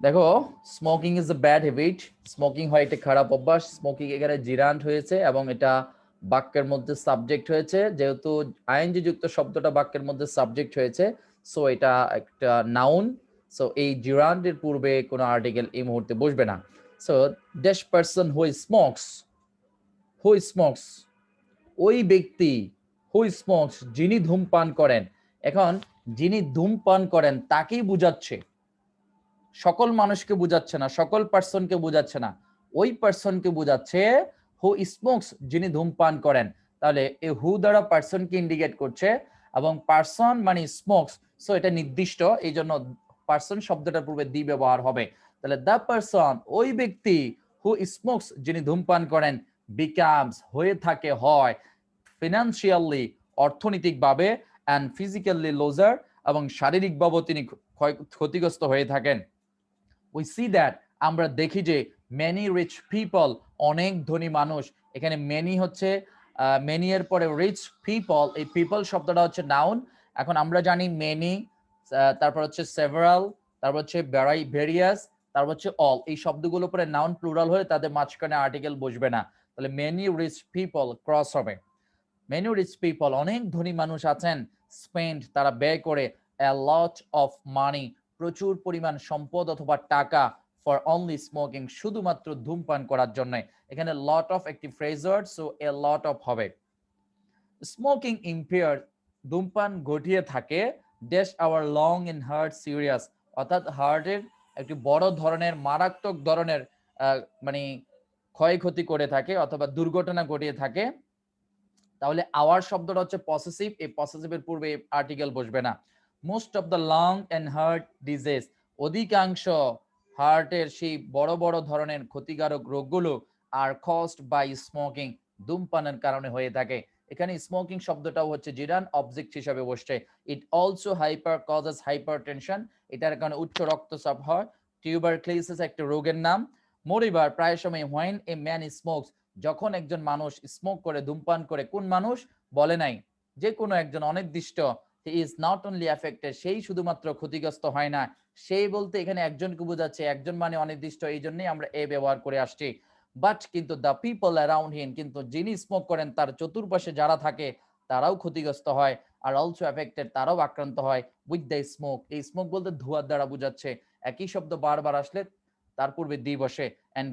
দেখো smoking is a bad habit smoking হয় একটা খারাপ অভ্যাস। স্মোকিং এখানে জিরান্ট হয়েছে এবং এটা বাক্যের মধ্যে সাবজেক্ট হয়েছে। যেহেতু আইএনজি যুক্ত শব্দটা বাক্যের মধ্যে সাবজেক্ট হয়েছে সো এটা একটা নাউন সো এই জিরান্টের পূর্বে কোনো আর্টিকেল এই মুহূর্তে বসবে না। So dash person who smokes who smokes ওই ব্যক্তি হু স্মোকস যিনি ধূমপান করেন। এখন, যিনি ধূমপান করেন, তাকেই বুঝাচ্ছে। সকল মানুষকে বুঝাচ্ছে না, সকল পার্সনকে বুঝাচ্ছে না। ওই পার্সনকে বুঝাচ্ছে হু স্মোকস যিনি ধূমপান করেন। তাহলে এই হু দ্বারা পার্সনকে ইন্ডিকেট করছে এবং পার্সন মানে স্মোকস সো এটা নির্দিষ্ট এই জন্য পার্সন শব্দটার পূর্বে দি ব্যবহার হবে। তাহলে দ্য পার্সন ওই ব্যক্তি হু স্মোকস যিনি ধূমপান করেন বিকামস হয়ে থাকে, হয়। ফিনান্সিয়ালি অর্থনৈতিকভাবে অ্যান্ড ফিজিক্যালি লোজার এবং শারীরিকভাবে তিনি ক্ষতিগ্রস্ত হয়ে থাকেন। উই সি দ্যাট আমরা দেখি যে মেনি রিচ পিপল অনেক ধনী মানুষ, এখানে মেনি হচ্ছে মেনি এর পরে রিচ পিপল এই পিপল শব্দটা হচ্ছে নাউন এখন আমরা জানি মেনি তারপর হচ্ছে সেভারাল তারপর হচ্ছে ভেরাই ভেরিয়াস তারপর হচ্ছে অল এই শব্দগুলো পরে নাউন প্লুরাল হয়ে তাদের মাঝখানে আর্টিকেল বসবে না। তাহলে মেনি রিচ পিপল ক্রস হবে। মেনি রিচ পিপল অনেক ধনী মানুষ আছেন স্পেন্ড তারা ব্যয় করে lot of money প্রচুর পরিমাণ সম্পদ অথবা টাকা ফর অনলি স্মোকিং শুধুমাত্র ধূমপান করার জন্য। এখানে লট অফ একটি Fraser so a lot of হবে। স্মোকিং ইম্পেয়ার ধূমপান ঘটিয়ে থাকে dash our lung in heart serious অর্থাৎ হার্টের একটি বড় ধরনের, মারাত্মক ধরনের মানে ক্ষয়ক্ষতি করে থাকে অথবা দুর্ঘটনা ঘটিয়ে থাকে। তাহলে আওয়ার শব্দটা হচ্ছে পসেসিভ এই পসেসিভের পূর্বে আর্টিকেল বসবে না। Most of the lung and heart disease অধিকাংশ হার্টের সেই বড় বড় ধরনের ক্ষতিকারক রোগগুলো আর কস্ট বাই স্মোকিং ধূমপানের কারণে হয়ে থাকে। এখানে স্মোকিং শব্দটাও হচ্ছে জিরান অবজেক্ট হিসাবে বসছে। It also hyper causes hypertension এটার কারণে উচ্চ রক্তচাপ হয়। টিউবার ক্লিসিস একটা রোগের নাম। মরিবার প্রায় সময় হোয়েন এ ম্যান স্মোকস যখন একজন মানুষ স্মোক করে, ধূমপান করে, কোন মানুষ? বলে নাই। যে কোনো একজন অনির্দিষ্ট ইজ নট অনলি অ্যাফেক্টেড সেই শুধুমাত্র ক্ষতিগ্রস্ত হয় না, সেই বলতে এখানে একজনকে বোঝাচ্ছে, একজন মানে অনির্দিষ্ট, এই জন্যই আমরা এ ব্যবহার করে আসছি। বাট কিন্তু দ্য পিপল অ্যারাউন্ড হিম কিন্তু যিনি স্মোক করেন, তার চতুর্পাশে যারা থাকে, তারাও ক্ষতিগ্রস্ত হয়, আর অলসো অ্যাফেক্টেড তারাও আক্রান্ত হয় উইথ দ্য স্মোক এই স্মোক বলতে ধোঁয়ার দ্বারা বোঝাচ্ছে। একই শব্দ বারবার আসলে, তার পূর্বে দি বসে অ্যান্ড